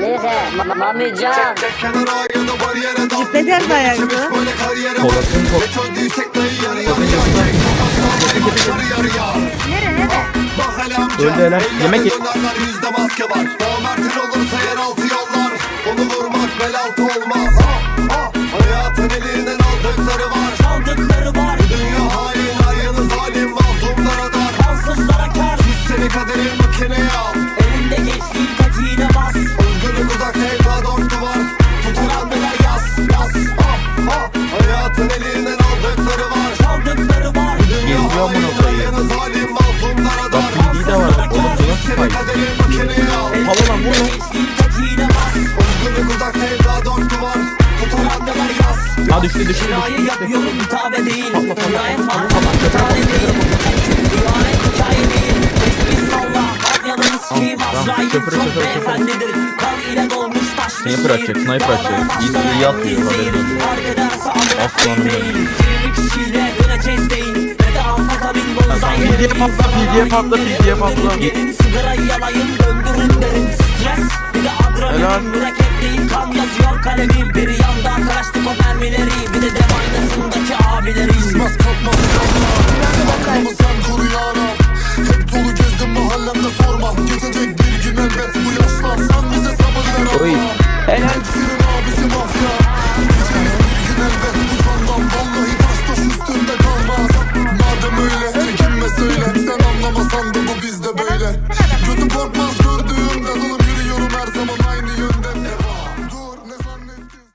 Neyse, Mamican. Ne der dayandı? Polat'ın kol. Nereye? Öldü hele. Yemek ye. Yüzde maske var. Namertin olursa yeraltı yollar. Onu vurmak bel altı zalim Mazlumlara dar de var. Oğlum bu nasıl Seni fayda? kaderin makineye al Hava lan patiğine bas Özgürlük uzak sevda dört duvar Tutulandıra yaz Ha düştü düştü düştü. Dünyayı yapıyorum tabe değil Dünyaya tanrımak tane değil Dünyaya hikaye değil Bismillah Adyalın sikiyim Azrail çok beyefendidir Kan ile dolmuş taş Sniper atacak, sniper atacak. İyi, atıyor, haberin. Aslanım benim. kişiyle döneceğiz değil PDF atla, PDF atla, PDF atla. Helal. kan yazıyor kalemim Bir yanda karıştık o mermileri Bir de dev aynasındaki abileri Düşmez kalkmaz Aklımı sen koru yara Hep dolu gezdim mahallemde sorma Geçecek